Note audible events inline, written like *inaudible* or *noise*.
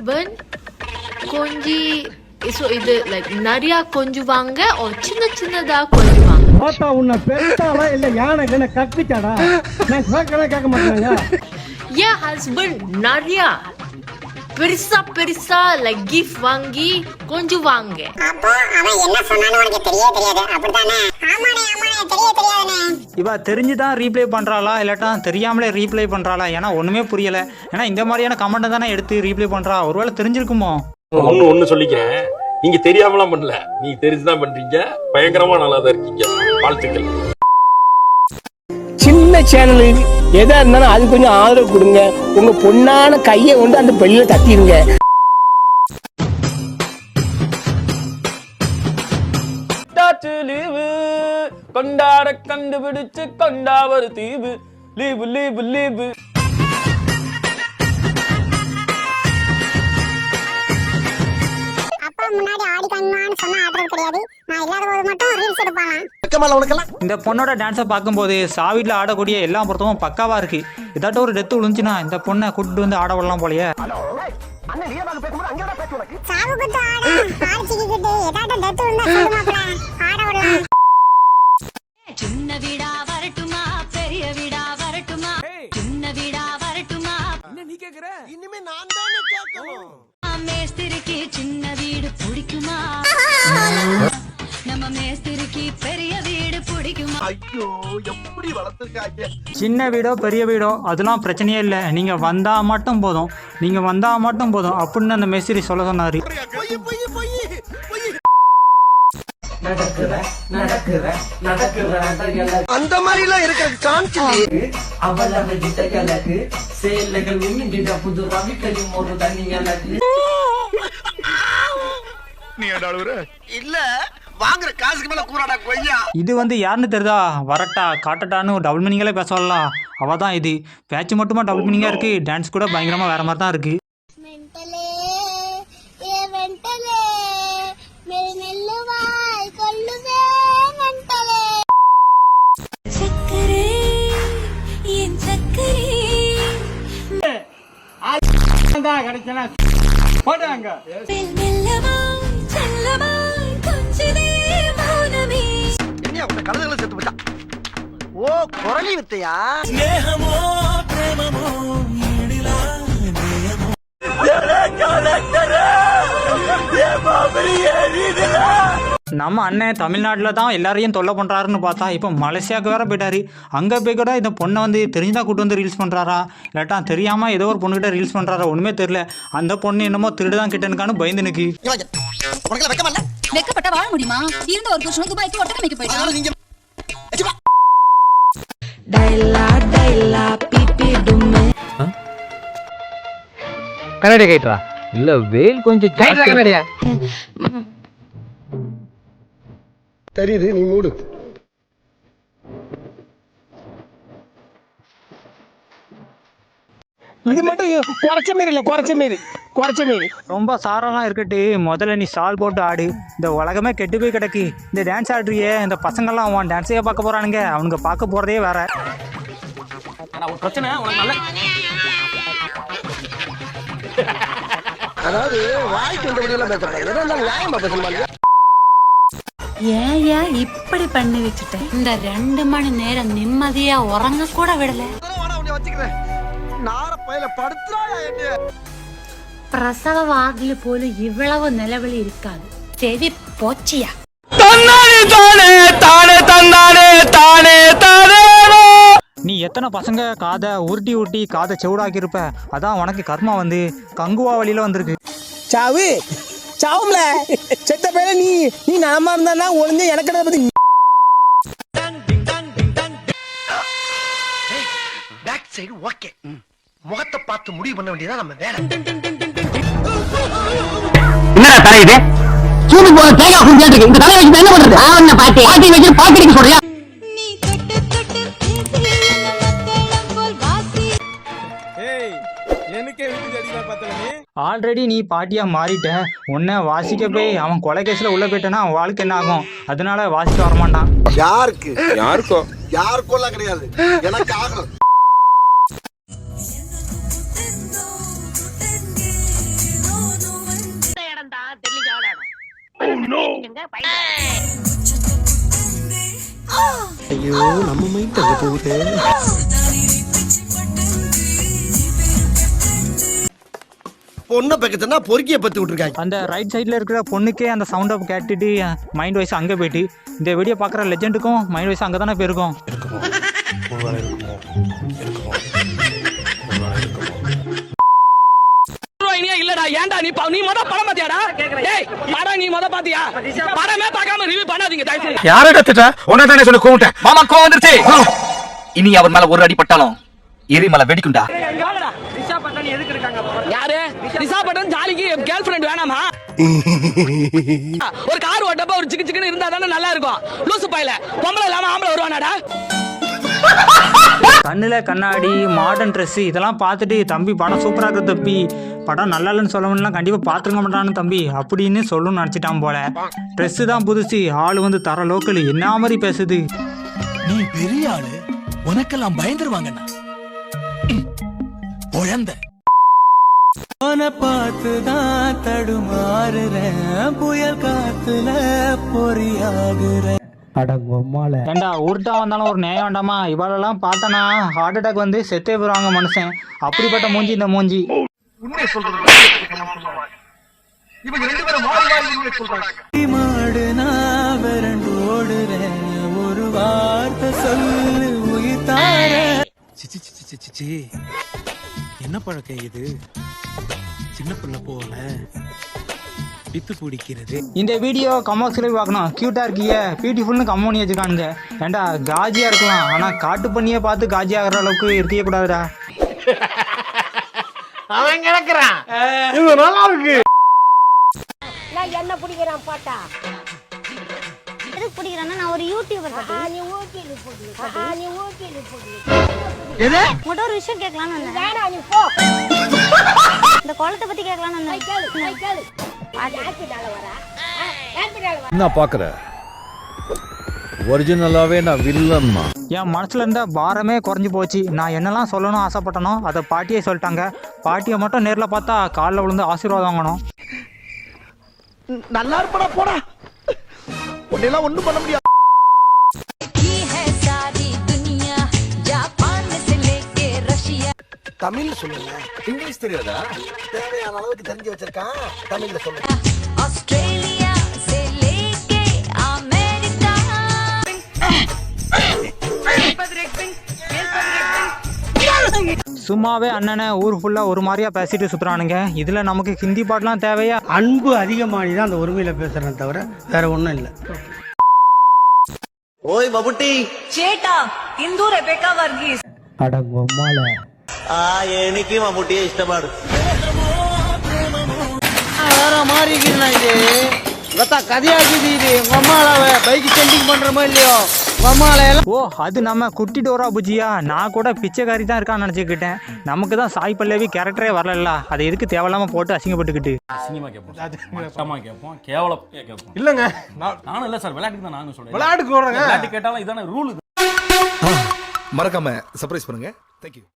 Husband கொஞ்சி so இது like நிறையா கொஞ்சுவாங்க ஓ சின்ன சின்னதா கொஞ்சுவாங்க. பாப்பா உன்னை பெருத்தாளா இல்ல யானை கண்ண கட்டிச்சாடா நான் கேட்கறேன் கேட்க மாட்டேங்க என் ஹஸ்பண்ட் நிறையா பெருசா பெருசா லைக் கிஃப்ட் வாங்கி கொஞ்சுவாங்க. அப்போ அவன் என்ன சொன்னான்னு உனக்கு தெரியவே தெரியாது. அப்படித்தானே? இவ தெரிஞ்சு தான் ரீப்ளை பண்ணுறாளா இல்லாட்டா தெரியாமலே ரீப்ளை பண்ணுறாளா ஏன்னா ஒன்றுமே புரியலை. ஏன்னா இந்த மாதிரியான கமெண்ட்டை தானே எடுத்து ரீப்ளை பண்ணுறா ஒருவேளை தெரிஞ்சிருக்குமோ? ஒண்ணு ஒண்ணு சொல்லிக்கிறேன். நீங்க தெரியாமலாம் பண்ணல. நீங்க தெரிஞ்சுதான் பண்றீங்க. பயங்கரமா நல்லா தான் இருக்கீங்க. வாழ்த்துக்கள். சின்ன சேனல் எதா இருந்தாலும் அது கொஞ்சம் ஆதரவு கொடுங்க. உங்க பொண்ணான கையை கொண்டு அந்த பெல்லில தட்டிடுங்க கொண்டாட கண்டுபிடிச்சு கொண்டா ஒரு தீவு. Leave leave leave. அப்பா முன்னாடி ஆடி காமிமான்னு சொன்னா ஆடுறது கிடையாது. நான் இல்லாத போது மட்டும் ரீல்ஸ் எடுப்பானா இந்த பொண்ணோட டான்ஸை பார்க்கும்போது சாவிட்ல ஆடக்கூடிய எல்லா பொருத்தமும் பக்காவா இருக்கு. ஏதாட்டும் ஒரு டெத்து விழுந்துச்சுன்னா இந்த பொண்ணை கூட்டிட்டு வந்து ஆட விடலாம் போலயே. சாவு குத்து ஆட ஆடிச்சுக்கிட்டு ஏதாட்டும் டெத்து இருந்தா மேஸ்திரிக்கு பெரிய வீடு பிடிக்குமா? சின்ன வீடோ பெரிய வீடோ அதெல்லாம் பிரச்சனையே இல்லை. நீங்க வந்தா மட்டும் போதும். நீங்க வந்தா மட்டும் போதும் அப்படின்னு அந்த மேஸ்திரி சொல்ல சொன்னாரு. அந்த மாதிரி எல்லாம் இருக்கிற சான்ஸ் இல்ல. வாங்குற காசுக்கு மேல கூறாடா கொய்யா இது வந்து யாருன்னு தெரியுதா வரட்டா காட்டட்டான்னு டபுள் மீனிங்காலே பேச வரலாம் அவ தான் இது பேச்சு மட்டுமா டபுள் மீனிங்கா இருக்கு டான்ஸ் கூட பயங்கரமா வேற மாதிரி தான் இருக்கு மென்டலே ஏ உங்க கழுதுகளை செத்து போச்சா ஓ குரலி வித்தையா? நம்ம அண்ணன் தமிழ்நாட்டில் தான் எல்லாரையும் தொல்லை பண்ணுறாருன்னு பார்த்தா இப்போ மலேசியாவுக்கு வேற போயிட்டாரு. அங்கே போய் கூட இந்த பொண்ணை வந்து தெரிஞ்சுதான் கூட்டு வந்து ரீல்ஸ் பண்ணுறாரா இல்லாட்டா தெரியாமல் ஏதோ ஒரு பொண்ணுகிட்ட ரீல்ஸ் பண்ணுறாரா ஒன்றுமே தெரில அந்த பொண்ணு என்னமோ திருடுதான் கிட்டனுக்கானு பயந்து நிற்கு வெக்கப்பட்ட வாழ முடியுமா? இருந்த ஒரு புருஷனும் துபாய்க்கு ஒட்டக்கமைக்க போயிட்டான். நீங்க கண்ணாடி கைட்ரா இல்ல வெயில் கொஞ்சம் கண்ணாடியா. தெரியுது நீ மூடு. இது மட்டும் குறைச்ச மாரி இல்ல குறைச்ச மாரி குறைச்ச மாரி ரொம்ப சாரெல்லாம் இருக்கட்டு முதல்ல நீ சால் போட்டு ஆடு. இந்த உலகமே கெட்டு போய் கிடக்கு. இந்த டான்ஸ் ஆடுறியே இந்த பசங்கள்லாம் அவன் டான்ஸையே பார்க்க போகிறானுங்க அவனுங்க பார்க்க போகிறதே வேற. ஒரு பிரச்சனை உனக்கு நல்ல அதாவது வாய்க்கு நியாயமா பேசணுமா இப்படி பண்ணி வச்சுட்டேன்? இந்த ரெண்டு மணி நேரம் நிம்மதியா உறங்க கூட விடல. வச்சுக்கிறேன். நார பையில படுத்துறாயா என்ன പ്രസവ വാർഡിൽ പോലും ഇവളവ് നിലവിളി ഇരിക്കാതെ ചെവി പോച്ചിയാ நீ எத்தனை பசங்க காதை உருட்டி உருட்டி காதை செவிடாக்கி இருப்ப அதான் உனக்கு கர்மா வந்து கங்குவா வழியில வந்திருக்கு சாவு சாவும்ல செத்த பேர நீ நீ நலமா இருந்தா ஒளிஞ்ச எனக்கு பத்தி பேக் சைடு ஓகே முகத்தை பார்த்து முடிவு பண்ண வேண்டியதான் நம்ம வேலை. என்னடா தலை இது? சூடு போன தேங்காய் இந்த தலையை வச்சு என்ன பண்றது? ஆவண்ண பாட்டி பாட்டி வச்சு பாக்கெட்டுக்கு சொல்றியா ஆல்ரெடி நீ பாட்டியா மாறிட்ட. உன்னை வாசிக்க போய் அவன் கொலை கேஸ்ல உள்ள போயிட்டனா அவன் வாழ்க்கை என்ன ஆகும்? அதனால வாசிக்க வரமாட்டான். யாருக்கு? யாருக்கோ? யாருக்கோ எல்லாம் கிடையாது. எனக்கு ஆகும் ஐயோ நம்ம மைண்ட் அங்க போகுது. பொண்ணை பக்கத்துனா பொறுக்கிய பத்து விட்டுருக்காங்க. அந்த ரைட் சைடில் இருக்கிற பொண்ணுக்கே அந்த சவுண்டை கேட்டுட்டு மைண்ட் வைஸ் அங்கே போயிட்டு இந்த வீடியோ பார்க்குற லெஜெண்டுக்கும் மைண்ட் வைஸ் அங்கே தானே போயிருக்கும். ஏன்டா நீ நீ மொத படம் பாத்தியாடா? டேய் படம் நீ மொத பாத்தியா? படமே பார்க்காம ரிவ்யூ பண்ணாதீங்க தயவு செய்து யாரடா திட்டா உன்ன தானே சொல்லி கூப்பிட்டேன். மாமா கோவம் வந்துருச்சு. இனி அவர் மேல ஒரு அடி பட்டாலும் எரிமலை வெடிக்குண்டா யாரு? ரிஷா பட்டன் ஜாலிக்கு கேர்ள் ஃபிரெண்ட் வேணாமா? *laughs* ஒரு கார் ஓட்டப்ப ஒரு சிக்கு சிக்குன்னு இருந்தா தானே நல்லா இருக்கும். லூசு பாயில. பொம்பளை இல்லாம ஆம்பளை வருவானாடா? கண்ணில் கண்ணாடி மாடர்ன் ட்ரெஸ்ஸு இதெல்லாம் பார்த்துட்டு தம்பி படம் சூப்பராக இருக்குது தம்பி. படம் நல்லா இல்லைன்னு சொல்லணும்னா கண்டிப்பாக பார்த்துருக்க மாட்டானு தம்பி அப்படின்னு சொல்லணும்னு நினச்சிட்டான் போல. ட்ரெஸ்ஸு தான் புதுசு. ஆள் வந்து தர லோக்கல் என்ன மாதிரி பேசுது? நீ பெரிய ஆளு. உனக்கெல்லாம் பயந்துருவாங்கண்ணா. குழந்தை பார்த்து தான் தடுமாறுறேன். புயல் காத்துல பொறியாகுறேன். அடங்கொம்மால ஏண்டா உருட்டா வந்தாலும் ஒரு நியாயம் வேண்டாமா? இவாளெல்லாம் பார்த்தனா ஹார்ட் அட்டாக் வந்து செத்தே போயிடுவாங்க மனுஷன். அப்படிப்பட்ட மூஞ்சி இந்த மூஞ்சி. மாடு நான் விரண்டு ஓடுறேன் ஒரு வார்த்தை சொல்லு என்ன பழக்கம் இது? சின்ன பிள்ளை போல. பித்து பிடிக்கிறது. இந்த வீடியோ கமர்ஷியலாக பார்க்கணும். க்யூட்டாக இருக்கிய. பியூட்டிஃபுல்னு கம்மோனி வச்சுக்கானுங்க ஏண்டா காஜியாக இருக்கலாம். ஆனால் காட்டு பண்ணியே பார்த்து காஜி ஆகிற அளவுக்கு இருக்கவே கூடாதுடா *laughs* இது நல்லா இருக்கு. என்ன பிடிக்கிறான் பாட்டா? எதுக்கு பிடிக்கிறான்னா நான் ஒரு யூடியூபர் நீ ஓகேல போடு நீ ஓகேல போடு உங்கள்கிட்ட ஒரு விஷயம் கேட்கலாம்னு வந்தேன். வேணா நீ போ. இந்த குளத்தை பத்தி கேட்கலாம்னு வந்தேன். கேளு கேளு. என்ன பாக்குற ஒரிஜினலாவே நான் வில்லன்மா என் மனசுல இருந்த பாரமே குறைஞ்சி போச்சு. நான் என்னெல்லாம் சொல்லணும் ஆசைப்பட்டனோ அதை பாட்டியே சொல்லிட்டாங்க. பாட்டியை மட்டும் நேரில் பார்த்தா காலில் விழுந்து ஆசீர்வாதம் வாங்கணும். நல்லா இருப்படா போடா. உன்னெல்லாம் ஒண்ணும் பண்ண முடியாது. தமிழ்ல சொல்லுங்க. இங்கிலீஷ் தெரியாதா? தேவையான அளவுக்கு தெரிஞ்சு வச்சிருக்கான். தமிழ்ல சொல்லுங்க ஆஸ்திரேலியா சும்மாவே அண்ணனை ஊர் ஃபுல்லா ஒரு மாதிரியா பேசிட்டு சுத்துறானுங்க. இதுல நமக்கு ஹிந்தி பாட்டுலாம் தேவையா? அன்பு அதிகமாகி தான் அந்த உரிமையில பேசுறேன் தவிர வேற ஒன்றும் இல்லை. ஓய் பபுட்டி சேட்டா இந்து ரெபேக்கா வர்கீஸ்? அடங்கம்மால எனக்கு மம்முட்டியே இஷ்டமாடு வேற மாதிரி இருக்குண்ணா இது லத்தா கதையாக்குது இது உங்க அம்மால பைக் சென்டிங் பண்றோமோ இல்லையோ உங்க எல்லாம் ஓ அது நம்ம குட்டி டோரா புஜியா நான் கூட பிச்சைக்காரி தான் இருக்கான்னு நினச்சிக்கிட்டேன் நமக்கு தான் சாய் பல்லவி கேரக்டரே வரல அதை எதுக்கு தேவையில்லாமல் போட்டு அசிங்கப்பட்டுக்கிட்டு அசிங்கமா கேட்போம் மட்டமா கேட்போம் கேவலம் கேட்போம் இல்லங்க நானும் இல்ல சார் விளையாட்டுக்கு தான் நானும் சொல்றேன் விளையாட்டுக்கு வர்றேங்க விளையாட்டு கேட்டாலும் இதான ரூல் மறக்காம சர்ப்ரைஸ் பண்ணுங்க தேங்க்யூ